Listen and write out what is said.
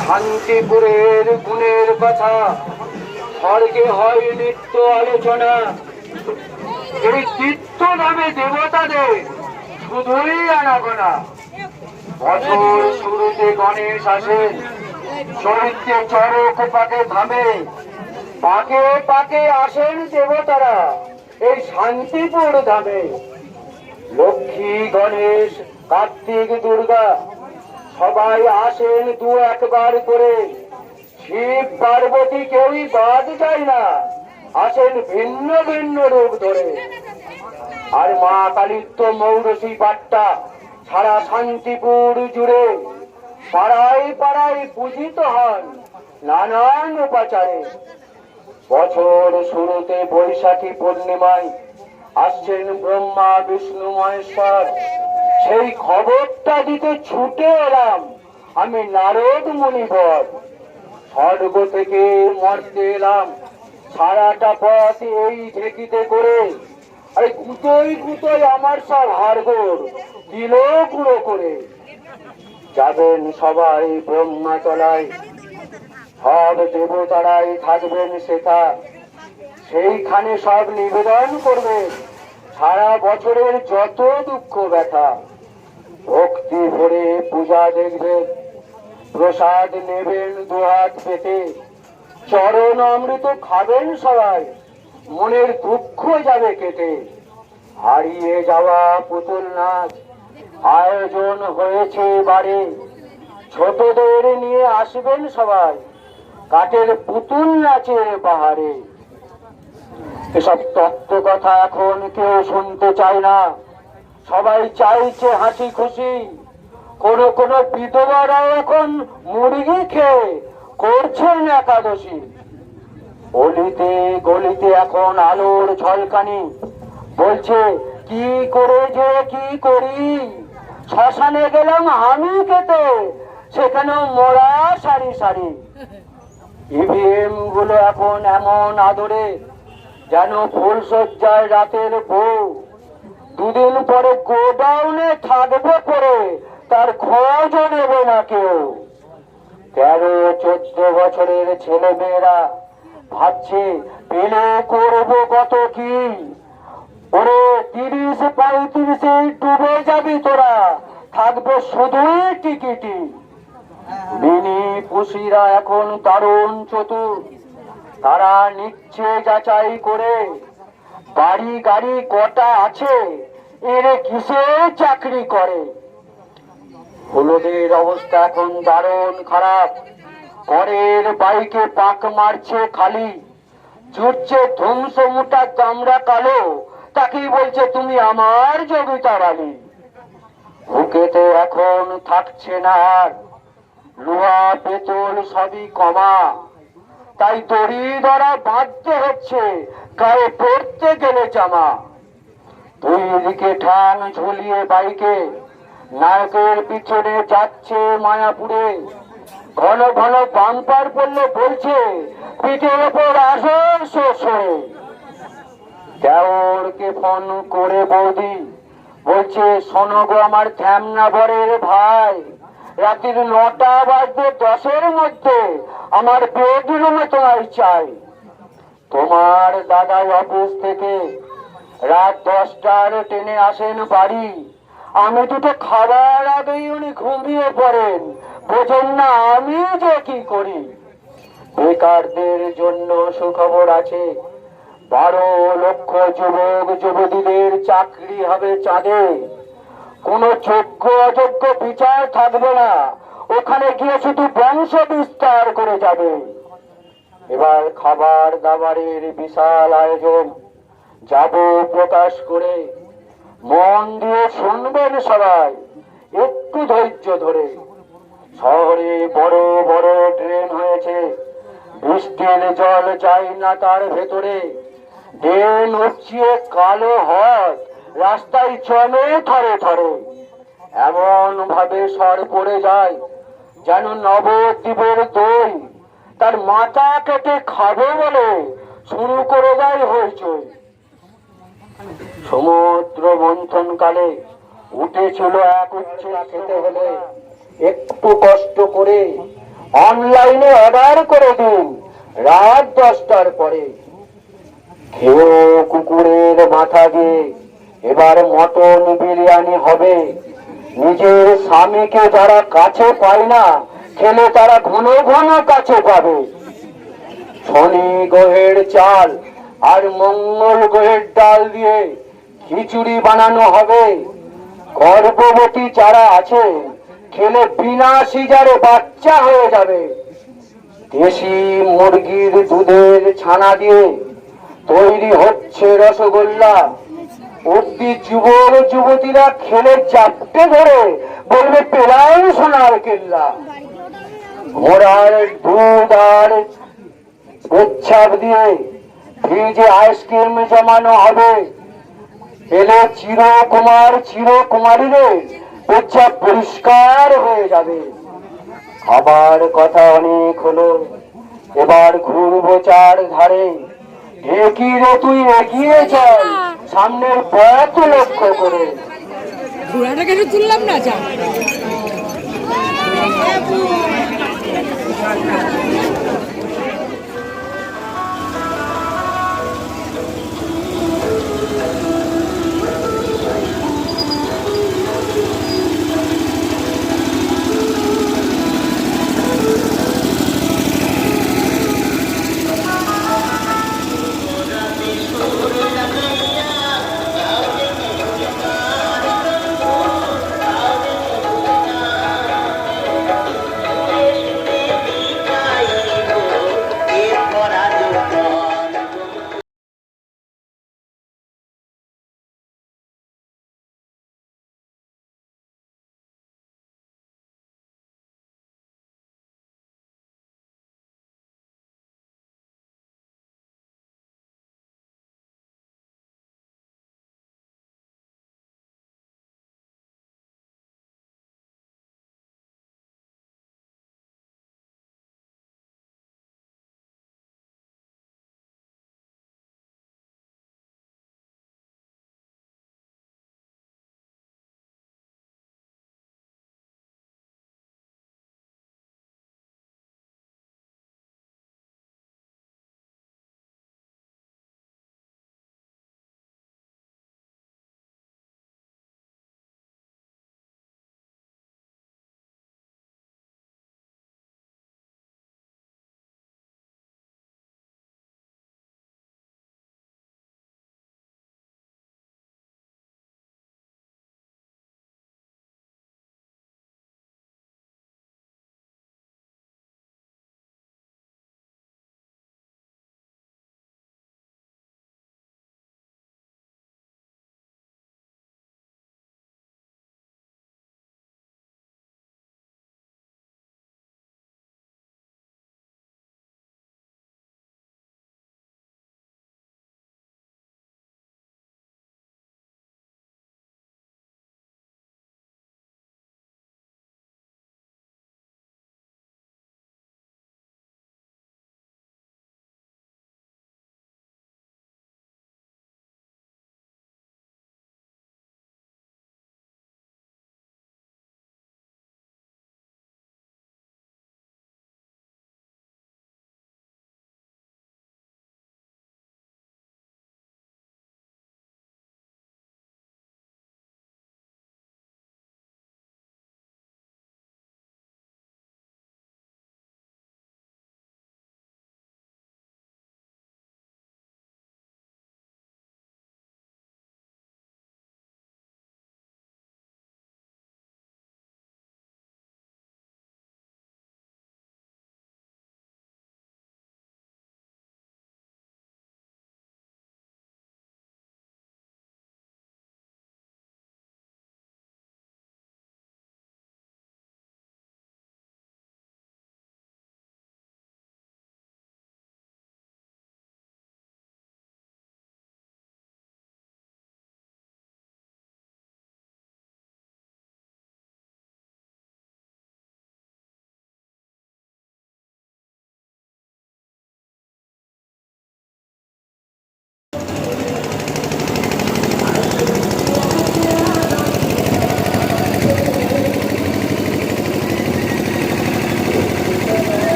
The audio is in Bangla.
শান্তিপুরের গুণের কথা। স্বর্গে হয় নিত্য আলোচনা। এই চিত্ত নামে দেবতাদের শুধুই আনাগোনা। বছর শুরুতে গণেশ আসেন চরিত্রে চরক পাকে থামে পাকে পাকে আসেন দেবতারা এই শান্তিপুর ধামে। লক্ষ্মী, গণেশ, কার্তিক, দুর্গা সবাই আসেন দু একবার করে। শিব পার্বতী কেউই বাদ যায় না। আসেন ভিন্ন ভিন্ন রূপ ধরে। আর মা কালীর তো মৌরসী পাট্টা সারা শান্তিপুর জুড়ে পাড়ায় পাড়ায় পূজিত হন নানান উপাচারে। বছর শুরুতে বৈশাখী পূর্ণিমায় আসছেন ব্রহ্মা, বিষ্ণু, মহেশ্বর। সেই খবরটা দিতে ছুটে এলাম। আমি নারদ মুনিবর। স্বর্গ থেকে মরতে এলাম। সারাটা পথ এই ঢেকিতে করে। আরে গুতোই গুতোই আমার সব হাড়গোড়। দিল গুঁড়ো করে। যাবেন সবাই ব্রহ্মা ব্রহ্মাচলায় সব দেবতারাই থাকবেন সেটা সেইখানে সব নিবেদন করবে সারা বছরের যত দুঃখ ব্যথা। ভক্তি ভরে পূজা দেখবেন প্রসাদ নেবেন দুহাত পেতে চরণ অমৃত খাবেন সবাই। মনের দুঃখ যাবে কেটে। হারিয়ে যাওয়া পুতুল নাচ আয়োজন হয়েছে বাড়ি। ছোটদের নিয়ে আসবেন সবাই। কাঠের পুতুল নাচের পাহাড়ে। এসব তত্ত্ব কথা এখন কেউ শুনতে চায় না। সবাই চাইছে হাসি খুশি। কোন কোন বিধবারাও এখন মুরগি খেয়ে করছেন একাদশী। অলিতে গলিতে এখন আলোর ঝলকানি। বলছে, কি করে যে কি করি? শ্মশানে গেলাম আমি খেতে, সেখানেও মোড়া সারি সারি ইভিএমগুলো এখন এমন আদরে, যেন ফুল সজ্জায় রাতের বউ। দুদিন পরে গোডাউনে থাকবে পরে, তার খোঁজও নেবে না কেউ। তেরো, চোদ্দ বছরের ছেলে মেয়েরা ভাবছে, পেলে করব কত কি? ওরে তিরিশ পঁয়ত্রিশে ডুবে যাবি তোরা, থাকবে শুধুই টিকিটি মিনি পুষিরা এখন দারুণ চতুর, তারা নিচ্ছে যাচাই করে বাড়ি গাড়ি কটা আছে? এরে কিসে চাকরি করে? হলুদের অবস্থা এখন দারুণ খারাপ। পরের বাইকে পাক মারছে খালি। জুটছে ধ্বংস মোটা চামড়া কালো। তাকেই বলছে, তুমি আমার জবিতা বালি বুকেতে এখন থাকছে না আর। লোহা পেতল সবই কমা। তাই দড়ি ধরা বাঁধতে হচ্ছে গায়ে পড়তে গেলে জামা। দুই দিকে ঠ্যাং ঝুলিয়ে বাইকে নায়কের পিছনে যাচ্ছে মায়াপুরে। ঘন ঘন বাম্পার পড়লে বলছে, পিঠের ওপর আসর শ্বশুরে দেওরকে ফোন করে বৌদি, বলছে, শোনো আমার ধ্যামনা বরের ভাই। রাত্রির নটা বাজতে দশের মধ্যে। আমার বেডরুমে তোমায় চাই তোমার দাদাই অফিস থেকে রাত দশটার ট্রেনে আসেন বাড়ি। আমি দুটো খাবার আগেই উনি ঘুমিয়ে পড়েন। বোঝেন না আমি যে কি করি। বেকারদের জন্য সুখবর আছে। বারো লক্ষ যুবক, যুবতীদের চাকরি হবে চাঁদে। কোনো যোগ্য, অযোগ্য বিচার থাকবে না। ওখানে গিয়ে শুধু বংশ বিস্তার করে যাবে। এবার খাবার দাবারের বিশাল আয়োজন। যাব প্রকাশ করে। মন দিয়ে শুনবেন সবাই, একটু ধৈর্য ধরে। শহরে বড় বড় ট্রেন হয়েছে। বৃষ্টির জল চাই না তার ভেতরে। ড্রেন উঠিয়ে কালো হট রাস্তায় চলে থরে থরে। এমন ভাবে সর পড়ে যায় যেন নবদ্বীপের দই। তার মাথা কেটে খাবে বলে শুরু করে দেয় হইচই। সময় কালে উঠেছিল এক উচ্চ খেতে হলে। একটু কষ্ট করে অনলাইনে অর্ডার করে দিন রাত দশটার পরে। খেয়েও কুকুরের মাথা দিয়ে এবার মটন বিরিয়ানি হবে। নিজের স্বামীকে যারা কাছে পায় না, খেলে তারা ঘন ঘন কাছে পাবে। শনি গ্রহের চাল আর মঙ্গল গ্রহের ডাল দিয়ে খিচুড়ি বানানো হবে। গর্ভবতী যারা আছে, খেলে বিনা সিজারে বাচ্চা হয়ে যাবে। দেশি মুরগির দুধের ছানা দিয়ে তৈরি হচ্ছে রসগোল্লা। অব্দি যুবক যুবতীরা খেলে চাপটে ধরে। বলবে পেলাম সোনার কেল্লা। ঘোড়ার দুধ আর উচ্ছাপ দিয়ে ফ্রিজে আইসক্রিম জমানো হবে। এলে চিরকুমার চিরকুমারীদের উচ্ছাপ পরিষ্কার হয়ে যাবে। আবার কথা অনেক হলো। এবার ঘুরবো চার ধারে এগিয়ে রে তুই এগিয়ে চল। সামনের পথ লক্ষ্য করে। ঘোড়াটা কেন তুললাম না যা।